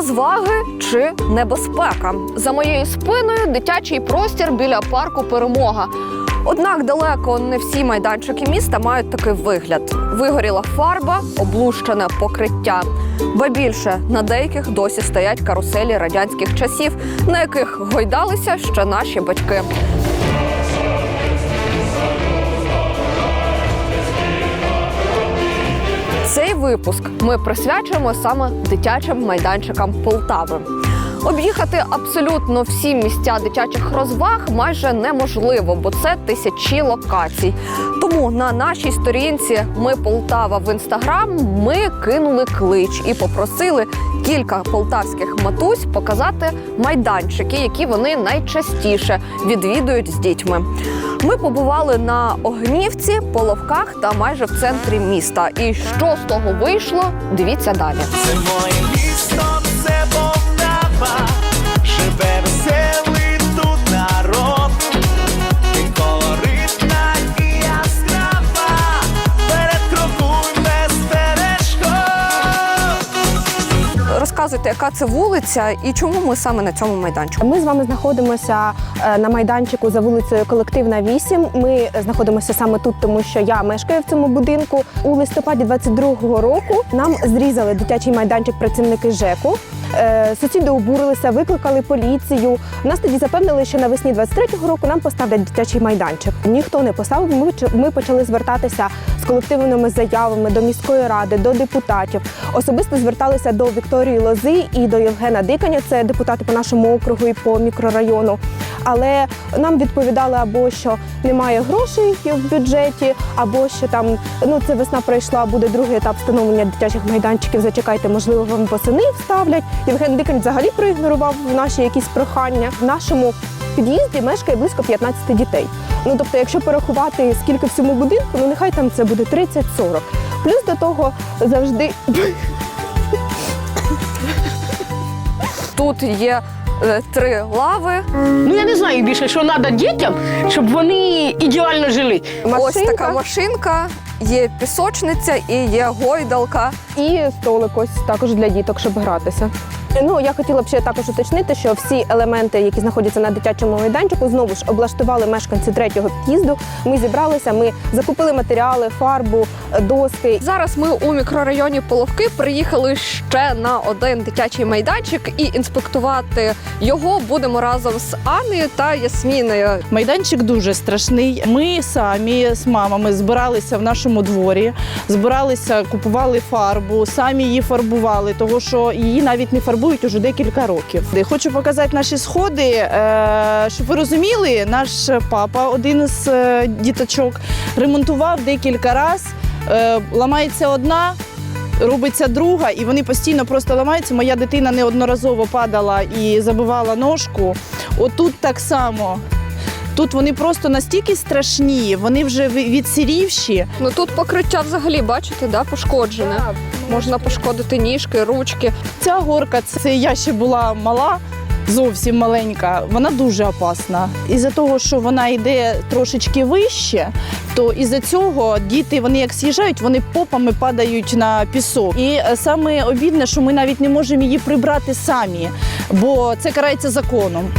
розваги чи небезпека. За моєю спиною дитячий простір біля парку Перемога. Однак далеко не всі майданчики міста мають такий вигляд: вигоріла фарба, облущене покриття. Ба більше на деяких досі стоять каруселі радянських часів, на яких гойдалися ще наші батьки. Цей випуск ми присвячуємо саме дитячим майданчикам Полтави. Об'їхати абсолютно всі місця дитячих розваг майже неможливо, бо це тисячі локацій. Тому на нашій сторінці Ми Полтава в інстаграм ми кинули клич і попросили кілька полтавських матусь показати майданчики, які вони найчастіше відвідують з дітьми. Ми побували на Огнівці, Половках та майже в центрі міста. І що з того вийшло? Дивіться далі. Це моє місто, Розказуйте, яка це вулиця і чому ми саме на цьому майданчику? Ми з вами знаходимося е, на майданчику за вулицею Колективна 8. Ми знаходимося саме тут, тому що я мешкаю в цьому будинку. У листопаді 22-го року нам зрізали дитячий майданчик працівники ЖЕКу. Е, Сусіди обурилися, викликали поліцію. Нас тоді запевнили, що навесні 23-го року нам поставлять дитячий майданчик. Ніхто не поставив. Ми, почали звертатися з колективними заявами до міської ради, до депутатів. Особисто зверталися до Вікторії Лози і до Євгена Диканя, це депутати по нашому округу і по мікрорайону. Але нам відповідали або що немає грошей в бюджеті, або що там ну це весна пройшла, буде другий етап встановлення дитячих майданчиків. Зачекайте, можливо, вам восени вставлять. Євген Дикань взагалі проігнорував наші якісь прохання. В нашому під'їзді мешкає близько 15 дітей. Ну тобто, якщо порахувати скільки в цьому будинку, ну нехай там це буде 30-40. Плюс до того завжди Тут є е, три лави. Ну я не знаю більше, що треба дітям, щоб вони ідеально жили. Ось машинка така машинка, є пісочниця і є гойдалка. і столик ось також для діток, щоб гратися. Ну я хотіла б ще також уточнити, що всі елементи, які знаходяться на дитячому майданчику, знову ж облаштували мешканці третього під'їзду. Ми зібралися, ми закупили матеріали, фарбу, е, доски. Зараз ми у мікрорайоні Половки приїхали ще на один дитячий майданчик і інспектувати його будемо разом з Анею та Ясміною. Майданчик дуже страшний. Ми самі з мамами збиралися в нашому дворі, збиралися, купували фарбу, самі її фарбували, тому що її навіть не фарбують уже декілька років. Хочу показати наші сходи, е, щоб ви розуміли, наш папа, один з е, діточок, ремонтував декілька разів. Е, Ламається одна, робиться друга, і вони постійно просто ламаються. Моя дитина неодноразово падала і забивала ножку. Отут так само. Тут вони просто настільки страшні, вони вже відсирівші. Ну тут покриття взагалі, бачите, да, пошкоджене. Можна пошкодити ніжки, ручки. Ця горка, це я ще була мала, зовсім маленька. Вона дуже опасна. Із-за того, що вона йде трошечки вище, то із-за цього діти, вони як з'їжджають, вони попами падають на пісок. І е, саме обідне, що ми навіть не можемо її прибрати самі, бо це карається законом.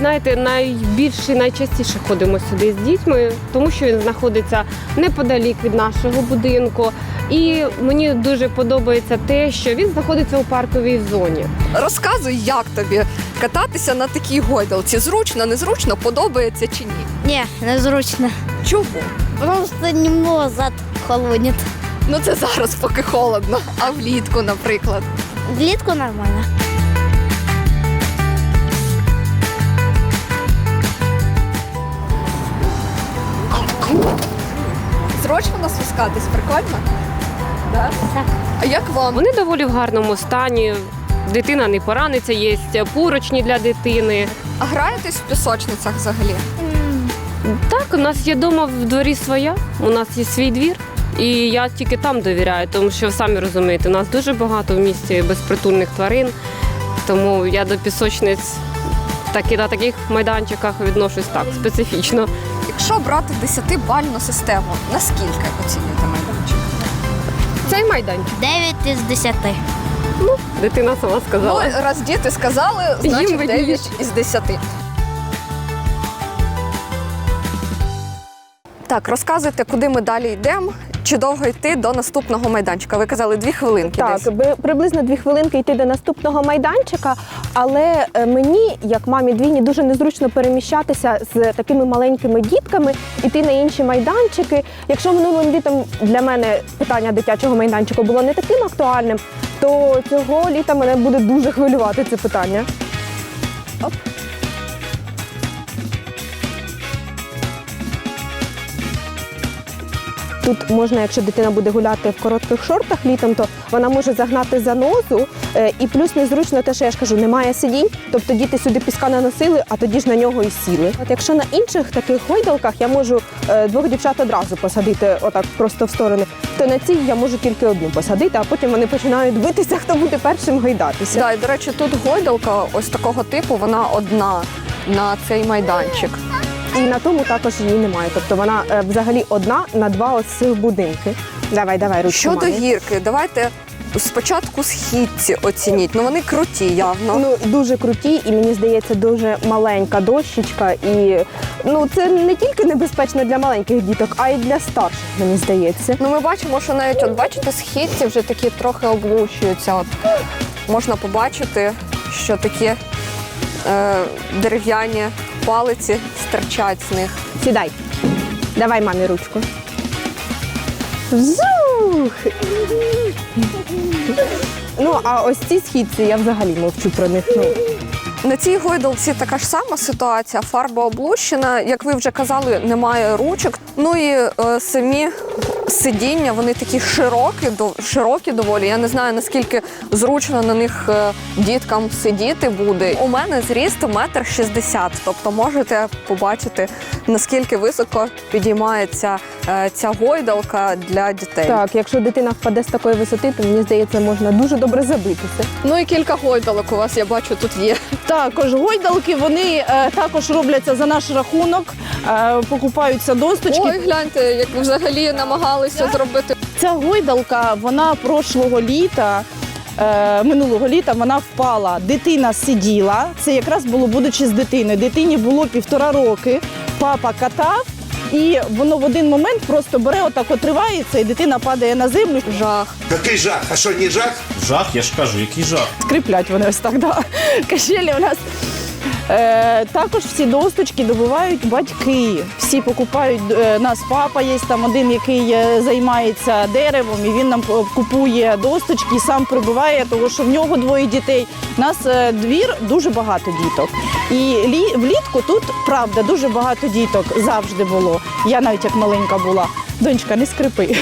Знаєте, найбільше і найчастіше ходимо сюди з дітьми, тому що він знаходиться неподалік від нашого будинку. І мені дуже подобається те, що він знаходиться у парковій зоні. Розказуй, як тобі кататися на такій гойдалці. Зручно, незручно, подобається чи ні? Не, незручно. Чому? Просто немного зад холодит. Ну це зараз поки холодно, а влітку, наприклад. Влітку нормально. Зручно нас спускатись, прикольно? Да? Так. А як вам? Вони доволі в гарному стані. Дитина не пораниться, є поручні для дитини. А граєтесь в пісочницях взагалі? Так, у нас є вдома в дворі своя, у нас є свій двір. І я тільки там довіряю, тому що самі розумієте, у нас дуже багато в місті безпритульних тварин. Тому я до пісочниць так і на таких майданчиках відношусь так специфічно. Якщо брати 10-бальну систему, наскільки оцінюєте майданчик? Цей майданчик. 9 із 10. Дитина сама сказала. Ну, раз діти сказали, Їм значить видніше. 9 із 10. Так, розказуйте, куди ми далі йдемо, чи довго йти до наступного майданчика. Ви казали дві хвилинки. Так, десь. приблизно дві хвилинки йти до наступного майданчика. Але е, мені, як мамі двійні, дуже незручно переміщатися з такими маленькими дітками, іти на інші майданчики. Якщо минулим літом для мене питання дитячого майданчику було не таким актуальним, то цього літа мене буде дуже хвилювати це питання. Оп. Тут можна, якщо дитина буде гуляти в коротких шортах літом, то вона може загнати занозу. Е, І плюс незручно те, що я ж кажу, немає сидінь, тобто діти сюди піска не носили, а тоді ж на нього і сіли. От якщо на інших таких гойдалках я можу е, двох дівчат одразу посадити, отак просто в сторони, то на цій я можу тільки одну посадити, а потім вони починають битися, хто буде першим гойдатися. Да, і, до речі, тут гойдалка ось такого типу, вона одна на цей майданчик. І на тому також її немає. Тобто вона е, взагалі одна на два ось цих будинки. Давай, давай, ручку. Щодо мамі. гірки, давайте спочатку східці оцініть. Ну вони круті явно. Ну дуже круті, і мені здається, дуже маленька дощечка. І ну це не тільки небезпечно для маленьких діток, а й для старших, мені здається. Ну, ми бачимо, що навіть от бачите, східці вже такі трохи облущуються. От можна побачити, що такі е, дерев'яні палиці стирчать з них. Сідай, давай мамі ручку. Зух! Ну, а ось ці східці я взагалі мовчу про них. Ну, На цій гойдалці така ж сама ситуація. Фарба облущена. Як ви вже казали, немає ручок. Ну і е, самі сидіння, вони такі широкі, до, широкі доволі. Я не знаю наскільки зручно на них е, діткам сидіти буде. У мене зріст метр шістдесят, тобто можете побачити наскільки високо підіймається е, ця гойдалка для дітей. так, якщо дитина впаде з такої висоти, то мені здається, можна дуже добре забитися. Ну і кілька гойдалок у вас я бачу тут є. Також гойдалки вони е, також робляться за наш рахунок, е, покупаються досточки. Ой, гляньте, як взагалі намагалися зробити. Ця гойдалка, вона прошлого літа. е, Минулого літа вона впала. Дитина сиділа. Це якраз було будучи з дитиною. Дитині було півтора роки. Папа катав, і воно в один момент просто бере, отак отривається, і дитина падає на землю. Жах. Який жах? А що, не жах? Жах, я ж кажу, який жах. Скриплять вони ось так. Да. Качелі у нас. Е, також всі досточки добувають батьки. Всі покупають. е, нас папа є там один, який е, займається деревом, і він нам купує досточки сам прибуває, тому що в нього двоє дітей. У нас е, двір дуже багато діток. І лі, влітку тут правда дуже багато діток завжди було. Я навіть як маленька була. Донечка, не скрипи.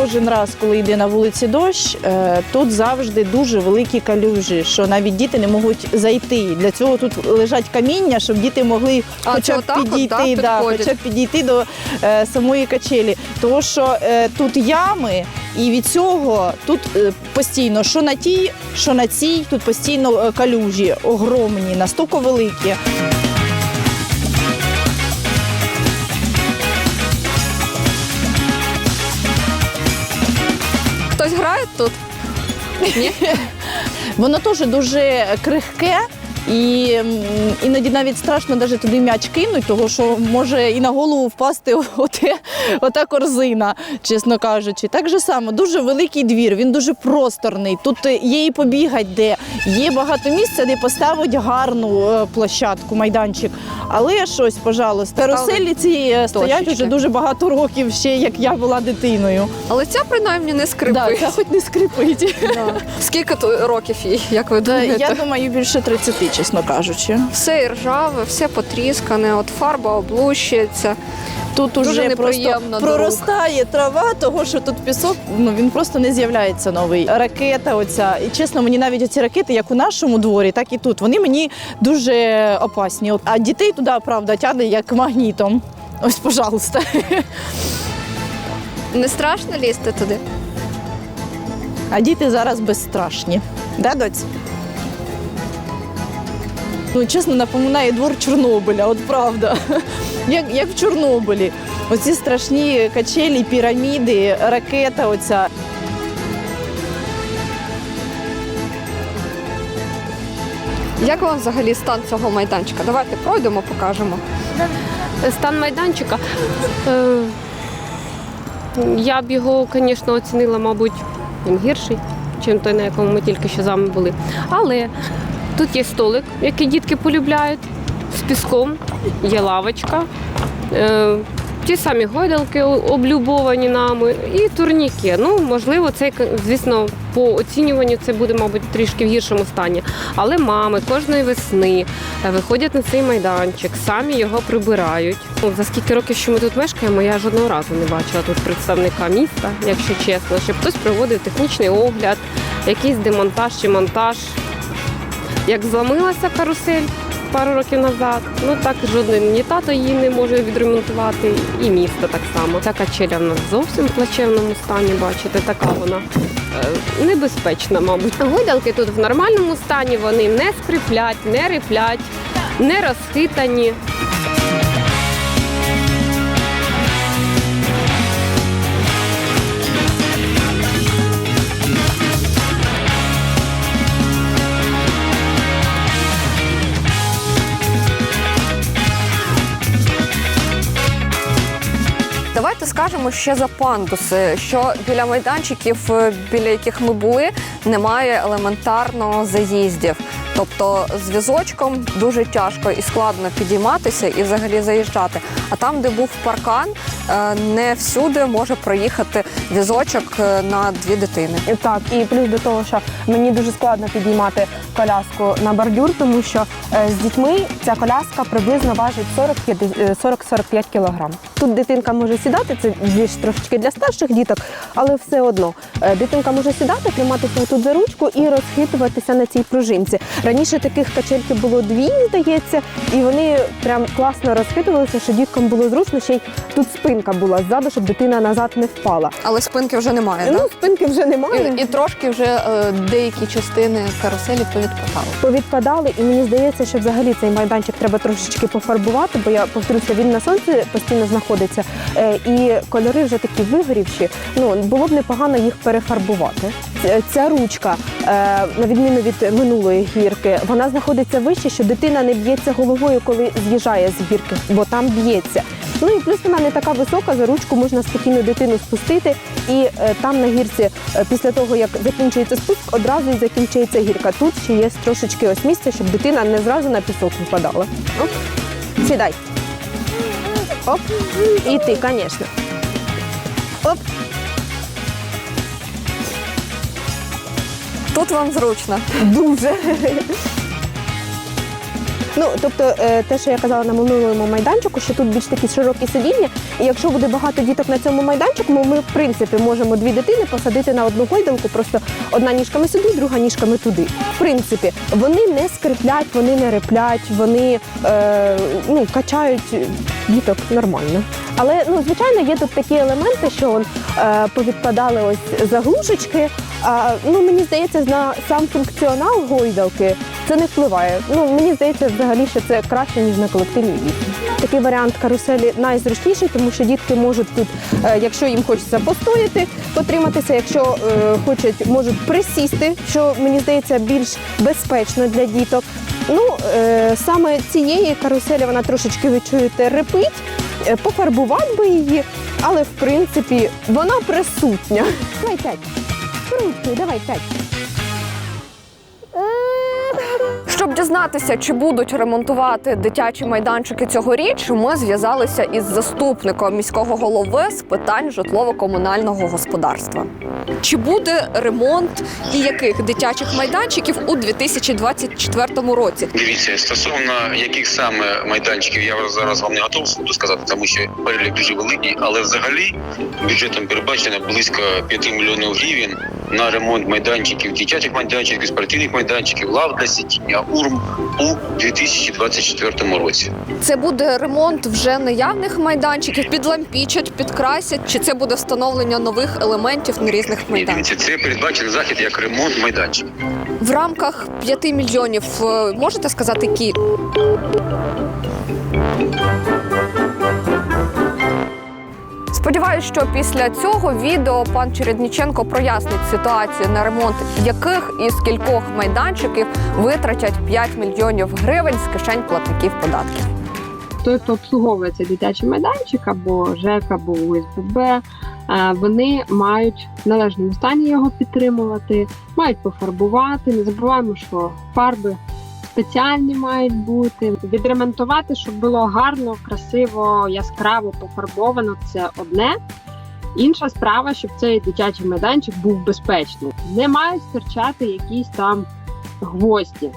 Кожен раз, коли йде на вулиці дощ, е, тут завжди дуже великі калюжі, що навіть діти не можуть зайти. Для цього тут лежать каміння, щоб діти могли А, хоча б от, підійти, да, да, хоча б підійти до е, самої качелі. Тому що е, тут ями, і від цього тут е, постійно, що на тій, що на цій, тут постійно е, калюжі огромні, настільки великі. Грає тут? Воно теж дуже крихке. І іноді навіть страшно навіть туди м'яч кинуть, тому що може і на голову впасти оте, ота корзина, чесно кажучи. Так же само, дуже великий двір, він дуже просторний. Тут є і побігати, де є багато місця, де поставити гарну е, площадку, майданчик. Але щось, пожалуйста, каруселі ці е, стоять вже дуже багато років, ще як я була дитиною. Але ця принаймні не скрипить. Да, це хоч не скрипить. Скільки тут років їй, як ви Та, думаєте? Я думаю, більше 30, чесно кажучи. Все і ржаве, все потріскане, от фарба облущується. Тут Дуже уже неприємно до проростає трава, того що тут пісок, ну він просто не з'являється новий. Ракета, оця. І чесно, мені навіть оці ракети, як у нашому дворі, так і тут. Вони мені дуже опасні. От, А дітей туди, правда, тягне як магнітом. Ось, пожалуйста. Не страшно лізти туди? А діти зараз безстрашні. Да, доць? Ну, чесно, напоминає двор Чорнобиля, от правда. Як, як в Чорнобилі. Оці страшні качелі, піраміди, ракета оця. Як вам взагалі стан цього майданчика? Давайте пройдемо, покажемо. Стан майданчика. Е, я б його, звісно, оцінила, мабуть, він гірший, ніж той, на якому ми тільки що з вами були. Але тут є столик, який дітки полюбляють, з піском, є лавочка. Е, Ті самі гойдалки облюбовані нами і турніки. Ну, можливо, це, звісно, по оцінюванню це буде, мабуть, трішки в гіршому стані. Але мами кожної весни е, виходять на цей майданчик, самі його прибирають. За скільки років, що ми тут мешкаємо, я жодного разу не бачила тут представника міста, якщо чесно, щоб хтось проводив технічний огляд, якийсь демонтаж чи монтаж. Як зламилася карусель пару років назад, ну так жоден ні тато її не може відремонтувати, і місто так само. Ця качеля в нас зовсім в плачевному стані, бачите, така вона е, небезпечна, мабуть. Гойдалки тут в нормальному стані, вони не скриплять, не риплять, не розхитані. Давайте скажемо ще за пандуси, що біля майданчиків, е, біля яких ми були, немає елементарно заїздів. Тобто з візочком дуже тяжко і складно підійматися і взагалі заїжджати. А там, де був паркан, не всюди може проїхати візочок е, на дві дитини. Так, і плюс до того, що мені дуже складно підіймати коляску на бордюр, тому що е, з дітьми ця коляска приблизно важить 40-50 е, 40-45 кілограм. Тут дитинка може сідати, це більш трошечки для старших діток, але все одно е, дитинка може сідати, триматися тут за ручку і розхитуватися на цій пружинці. Раніше таких качельків було дві, здається, і вони прям класно розхитувалися, що діткам було зручно, ще й тут спинка була ззаду, щоб дитина назад не впала. Але спинки вже немає. Ну, так? спинки вже немає. І, і трошки вже е, деякі частини каруселі повідпадали. повідпадали, і мені здається, що взагалі цей майданчик треба трошечки пофарбувати, бо я повторюся, він на сонці постійно знаходиться, е, і кольори вже такі вигорівші. Ну було б непогано їх перефарбувати. Ця ручка, е, на відміну від минулої гірки, вона знаходиться вище, що дитина не б'ється головою, коли з'їжджає з гірки, бо там б'ється. Ну і плюс вона не така висока, за ручку можна спокійно дитину спустити, і е, там на гірці, е, після того як закінчується спуск, одразу і закінчується гірка. Тут ще є трошечки ось місце, щоб дитина не зразу на пісок випадала. Оп. Сідай. Оп. І ти, звісно. Оп. Тут вам зручно. Дуже. Ну, тобто, е, те, що я казала на минулому майданчику, що тут більш такі широкі сидіння, і якщо буде багато діток на цьому майданчику, ми, в принципі можемо дві дитини посадити на одну гойдалку, просто одна ніжками сюди, друга ніжками туди. В принципі, вони не скриплять, вони не реплять, вони е, ну, качають діток нормально. Але ну, звичайно, є тут такі елементи, що он, е, повідпадали ось заглушечки. А, ну, мені здається, на сам функціонал гойдалки це не впливає. Ну, мені здається, взагалі, що це краще, ніж на колективній вісні. Такий варіант каруселі найзручніший, тому що дітки можуть тут, е, якщо їм хочеться постояти, потриматися, якщо е, хочуть, можуть присісти, що мені здається більш безпечно для діток. Ну, е, саме цієї каруселі вона трошечки ви чуєте репить, пофарбувати би її, але в принципі вона присутня. Давай п'ять. Ручкою, давай п'ять. Дізнатися, чи будуть ремонтувати дитячі майданчики цьогоріч, ми зв'язалися із заступником міського голови з питань житлово-комунального господарства. Чи буде ремонт і яких дитячих майданчиків у 2024 році? Дивіться, стосовно яких саме майданчиків, я зараз вам не готов буду сказати, тому що перелік дуже великий, але взагалі бюджетом передбачено близько 5 мільйонів гривень на ремонт майданчиків, дитячих майданчиків, спортивних майданчиків, лав для сидіння, урм у 2024 році. Це буде ремонт вже наявних майданчиків, підлампічать, підкрасять, чи це буде встановлення нових елементів на різних майданчиках? це передбачений захід як ремонт майданчиків. В рамках 5 мільйонів е, можете сказати які? Сподіваюсь, що після цього відео пан Чередніченко прояснить ситуацію на ремонт яких із кількох майданчиків витратять 5 мільйонів гривень з кишень платників податків. той, хто обслуговує цей дитячий майданчик або ЖЕК, або УСББ, е, вони мають в належному стані його підтримувати, мають пофарбувати. Не забуваємо, що фарби спеціальні мають бути. Відремонтувати, щоб було гарно, красиво, яскраво пофарбовано. Це одне. Інша справа, щоб цей дитячий майданчик був безпечний. Не мають стирчати якісь там гвозді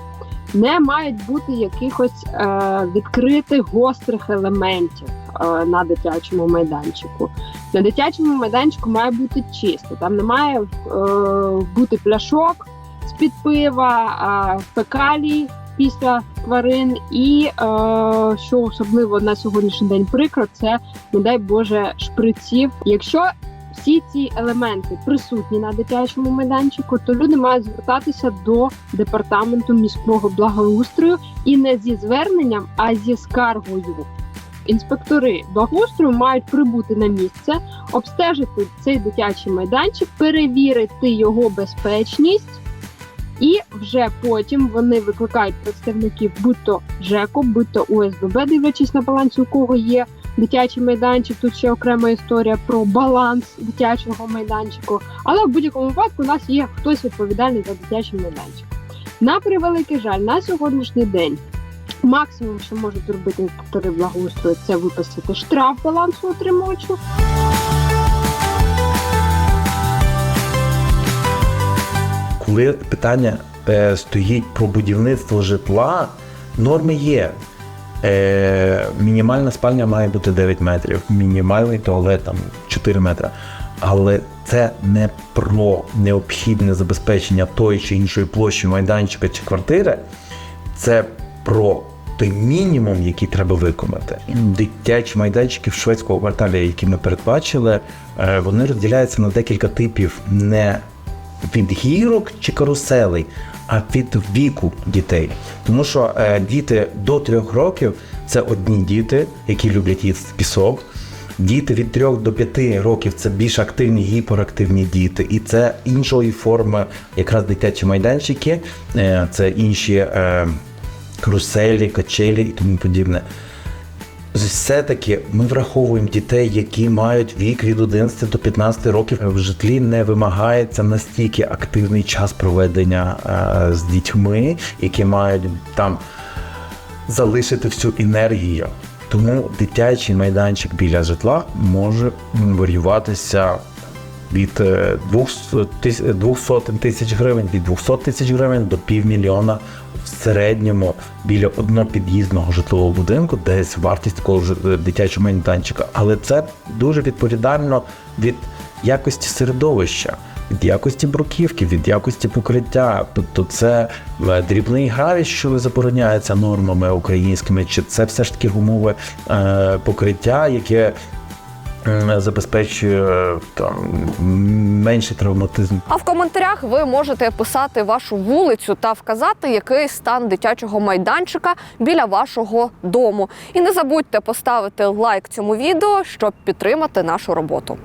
не мають бути якихось е, відкритих гострих елементів е, на дитячому майданчику. На дитячому майданчику має бути чисто. Там не має е, бути пляшок з-під пива, е, фекалій після тварин. І е, що особливо на сьогоднішній день прикро, це не дай Боже шприців. Якщо всі ці елементи присутні на дитячому майданчику, то люди мають звертатися до департаменту міського благоустрою і не зі зверненням, а зі скаргою. Інспектори благоустрою мають прибути на місце, обстежити цей дитячий майданчик, перевірити його безпечність, і вже потім вони викликають представників будь-то ЖЕКу, будь-то УСББ, дивлячись на балансі, у кого є дитячий майданчик. Тут ще окрема історія про баланс дитячого майданчику. Але в будь-якому випадку у нас є хтось відповідальний за дитячий майданчик. На превеликий жаль, на сьогоднішній день. Максимум, що можуть зробити інспектори благоустрою, це виписати штраф балансу отримувачу. Коли питання е, стоїть про будівництво житла, норми є. Е, мінімальна спальня має бути 9 метрів, мінімальний туалет там 4 метри. Але це не про необхідне забезпечення тої чи іншої площі майданчика чи квартири, це про той мінімум, який треба виконати. Дитячі майданчики в шведського кварталі, які ми передбачили, е, вони розділяються на декілька типів не від гірок чи каруселей, а від віку дітей. Тому що е, діти до трьох років це одні діти, які люблять їсти пісок. Діти від 3 до 5 років це більш активні, гіперактивні діти, і це іншої форми, якраз дитячі майданчики, е, це інші е, каруселі, качелі і тому подібне. Все-таки ми враховуємо дітей, які мають вік від 11 до 15 років. В житлі не вимагається настільки активний час проведення е, з дітьми, які мають там залишити всю енергію. Тому дитячий майданчик біля житла може варіюватися від е, 200 тис- 200 тисяч гривень, від 200 тисяч гривень до півмільйона в середньому біля однопід'їзного житлового будинку, десь вартість такого е, дитячого майданчика. Але це дуже відповідально від якості середовища. Від якості бруківки, від якості покриття, тобто це е, дрібний гравій, що не забороняється нормами українськими, чи це все ж таки гумове е, покриття, яке забезпечує е, там менший травматизм. А в коментарях ви можете писати вашу вулицю та вказати, який стан дитячого майданчика біля вашого дому. І не забудьте поставити лайк цьому відео, щоб підтримати нашу роботу.